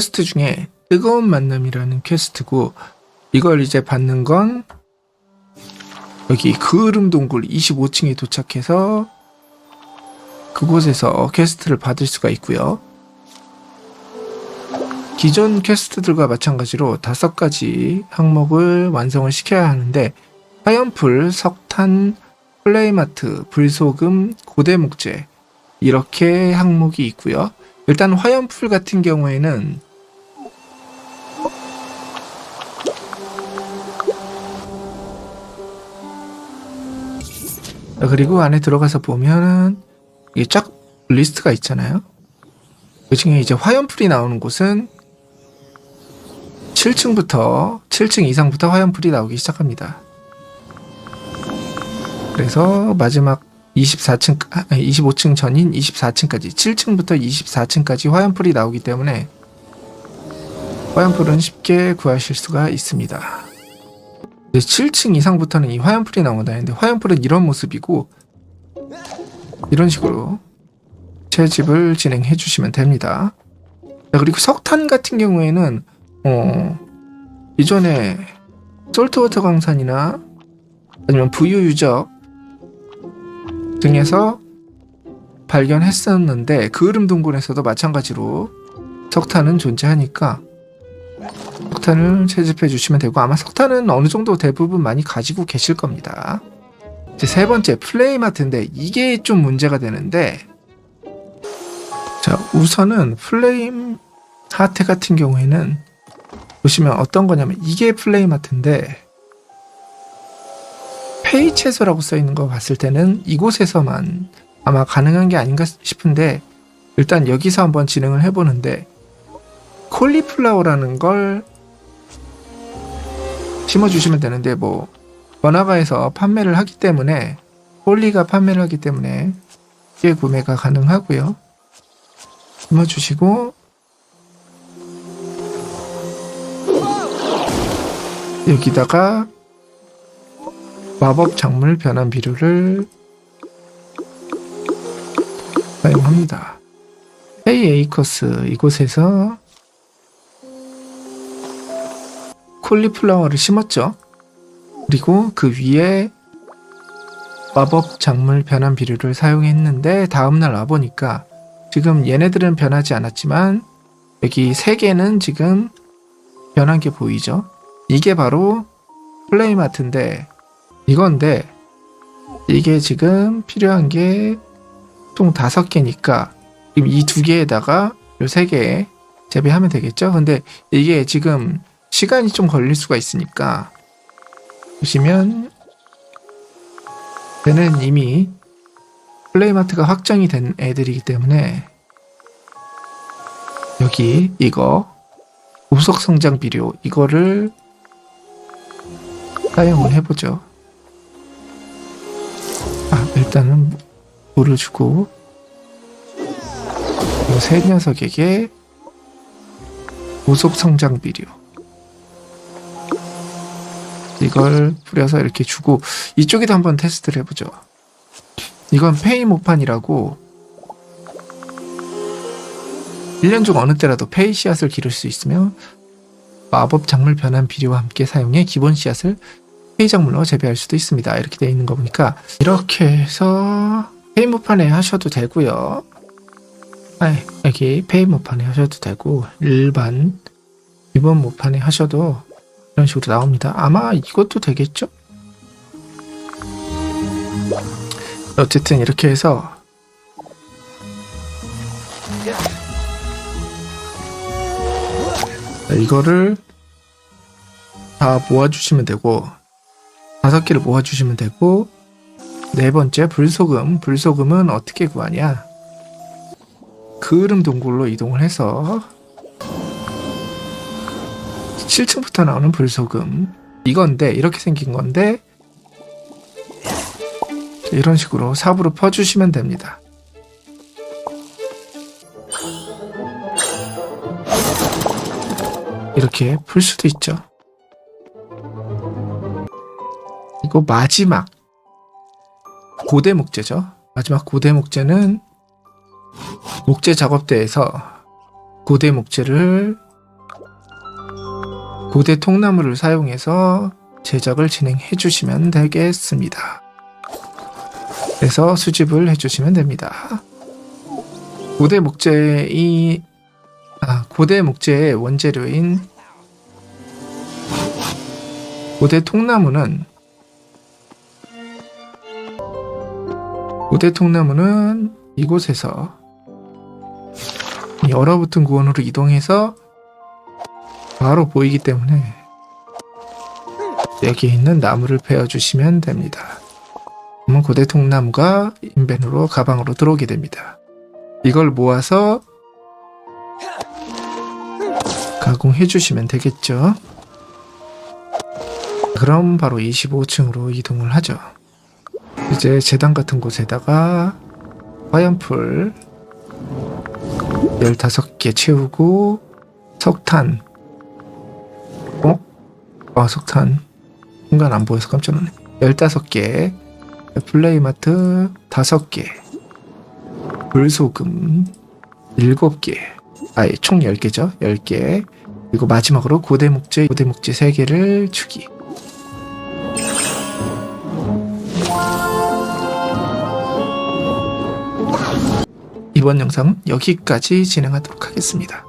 퀘스트 중에 뜨거운 만남이라는 퀘스트고 이걸 이제 받는 건 여기 그을음 동굴 25층에 도착해서 그곳에서 퀘스트를 받을 수가 있고요. 기존 퀘스트들과 마찬가지로 다섯 가지 항목을 완성을 시켜야 하는데 화염풀, 석탄, 플레이마트, 불소금, 고대목재 이렇게 항목이 있고요. 일단 화염풀 같은 경우에는 그리고 안에 들어가서 보면은 이게 쫙 리스트가 있잖아요. 그 중에 이제 화염풀이 나오는 곳은 7층부터 7층 이상부터 화염풀이 나오기 시작합니다. 그래서 마지막 24층, 아니 25층 전인 24층까지 7층부터 24층까지 화염풀이 나오기 때문에 화염풀은 쉽게 구하실 수가 있습니다. 이제 7층 이상부터는 이 화염풀이 나온다는데 화염풀은 이런 모습이고 이런 식으로 채집을 진행해 주시면 됩니다. 자, 그리고 석탄 같은 경우에는 어, 이전에 솔트워터 강산이나 아니면 부유 유적 등에서 발견했었는데 그을음 동굴에서도 마찬가지로 석탄은 존재하니까 석탄을 채집해 주시면 되고 아마 석탄은 어느 정도 대부분 많이 가지고 계실 겁니다. 이제 세 번째 플레이마트인데 이게 좀 문제가 되는데 자 우선은 플레임 하트 같은 경우에는 보시면 어떤 거냐면 이게 플레이마트인데 페이 채소라고 써 있는 거 봤을 때는 이곳에서만 아마 가능한 게 아닌가 싶은데 일단 여기서 한번 진행을 해보는데 콜리플라워라는 걸 심어주시면 되는데 뭐 번화가에서 판매를 하기 때문에 홀리가 판매를 하기 때문에 쉽게 구매가 가능하고요. 심어주시고 여기다가 마법 작물 변환 비료를 사용합니다. 헤이 에이커스 이곳에서 콜리플라워를 심었죠. 그리고 그 위에 마법 작물 변환 비료를 사용했는데 다음날 와보니까 지금 얘네들은 변하지 않았지만 여기 세 개는 지금 변한 게 보이죠. 이게 바로 플레이마트인데 이건데 이게 지금 필요한 게 총 다섯 개니까 지금 이 두 개에다가 요세개 재배하면 되겠죠. 근데 이게 지금 시간이 좀 걸릴 수가 있으니까 보시면 얘는 이미 플레이마트가 확정이 된 애들이기 때문에 여기 이거 우석 성장 비료 이거를 사용을 해보죠. 아 일단은 물을 주고 이 세 녀석에게 우석 성장 비료 이걸 뿌려서 이렇게 주고 이쪽에도 한번 테스트를 해보죠. 이건 페이 모판이라고 1년 중 어느 때라도 페이 씨앗을 기를 수 있으며 마법 작물 변환 비료와 함께 사용해 기본 씨앗을 페이 작물로 재배할 수도 있습니다. 이렇게 되어 있는 거 보니까 이렇게 해서 페이 모판에 하셔도 되고요. 아, 여기 페이 모판에 하셔도 되고 일반 기본 모판에 하셔도 이런 식으로 나옵니다. 아마 이것도 되겠죠? 어쨌든 이렇게 해서 자, 이거를 다 모아주시면 되고 다섯 개를 모아주시면 되고 네 번째 불소금 불소금은 어떻게 구하냐 그을음 동굴로 이동을 해서 7층부터 나오는 불소금 이건데 이렇게 생긴 건데 이런 식으로 삽으로 퍼주시면 됩니다. 이렇게 풀 수도 있죠. 이거 마지막 고대 목재죠. 마지막 고대 목재는 목재 작업대에서 고대 목재를 고대 통나무를 사용해서 제작을 진행해 주시면 되겠습니다. 그래서 수집을 해 주시면 됩니다. 고대 목재의 아, 고대 목재의 원재료인 고대 통나무는 고대 통나무는 이곳에서 이 얼어붙은 구원으로 이동해서 바로 보이기 때문에 여기 있는 나무를 베어주시면 됩니다. 그러면 고대 통나무가 인벤으로 가방으로 들어오게 됩니다. 이걸 모아서 가공해 주시면 되겠죠. 그럼 바로 25층으로 이동을 하죠. 이제 재단 같은 곳에다가 화염풀 15개 채우고 석탄 어? 아 석탄 순간 안 보여서 깜짝 놀랐네. 15개 플레이마트 5개 불소금 7개 아 예 총 10개죠. 10개. 그리고 마지막으로 고대 목재 고대 목재 3개를 주기. 이번 영상은 여기까지 진행하도록 하겠습니다.